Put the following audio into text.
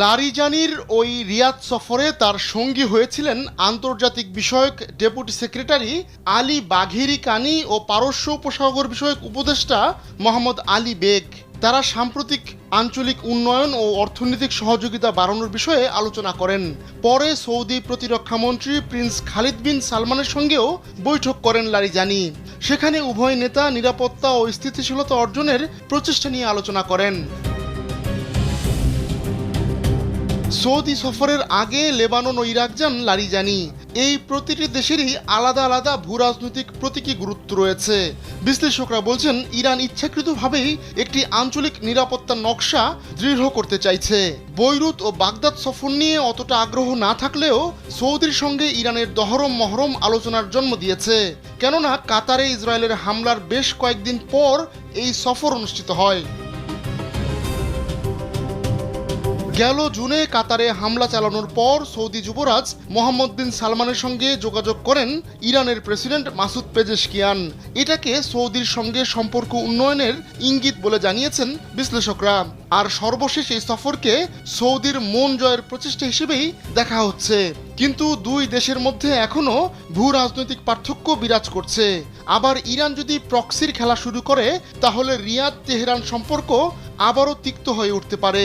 লারিজানির ওই রিয়াদ সফরে তার সঙ্গী হয়েছিলেন আন্তর্জাতিক বিষয়ক ডেপুটি সেক্রেটারি আলী বাঘেরি কানি ও পারস্য উপসাগর বিষয়ক উপদেষ্টা মোহাম্মদ আলী বেগ। তারা সাম্প্রতিক আঞ্চলিক উন্নয়ন ও অর্থনৈতিক সহযোগিতা বাড়ানোর বিষয়ে আলোচনা করেন। পরে সৌদি প্রতিরক্ষামন্ত্রী প্রিন্স খালিদ বিন সালমানের সঙ্গেও বৈঠক করেন লারিজানি। সেখানে উভয় নেতা নিরাপত্তা ও স্থিতিশীলতা অর্জনের প্রচেষ্টা নিয়ে আলোচনা করেন। সৌদি সফরের আগে লেবানন ও ইরাক যান লারিজানি এই প্রতিটি দেশেরই আলাদা আলাদা ভূ রাজনৈতিক প্রতীকী গুরুত্ব রয়েছে। বিশ্লেষকরা বলছেন, ইরান ইচ্ছাকৃতভাবেই একটি আঞ্চলিক নিরাপত্তা নকশা দৃঢ় করতে চাইছে। বৈরুত ও বাগদাদ সফর নিয়ে অতটা আগ্রহ না থাকলেও সৌদির সঙ্গে ইরানের দহরম মহরম আলোচনার জন্ম দিয়েছে। কেননা, কাতারে ইসরায়েলের হামলার বেশ কয়েকদিন পর এই সফর অনুষ্ঠিত হয়। গেল জুনে কাতারে হামলা চালানোর পর সৌদি যুবরাজ মোহাম্মদ বিন সালমানের সঙ্গে যোগাযোগ করেন ইরানের প্রেসিডেন্ট মাসুদ পেজেশকিয়ান। এটাকে সৌদির সঙ্গে সম্পর্ক উন্নয়নের ইঙ্গিত বলে জানিয়েছেন বিশ্লেষকরা। আর সর্বশেষ এই সফরকে সৌদির মন জয়ের প্রচেষ্টা হিসেবেই দেখা হচ্ছে। কিন্তু দুই দেশের মধ্যে এখনও ভূ রাজনৈতিক পার্থক্য বিরাজ করছে। আবার ইরান যদি প্রক্সির খেলা শুরু করে, তাহলে রিয়াদ তেহরান সম্পর্ক আবারও তিক্ত হয়ে উঠতে পারে।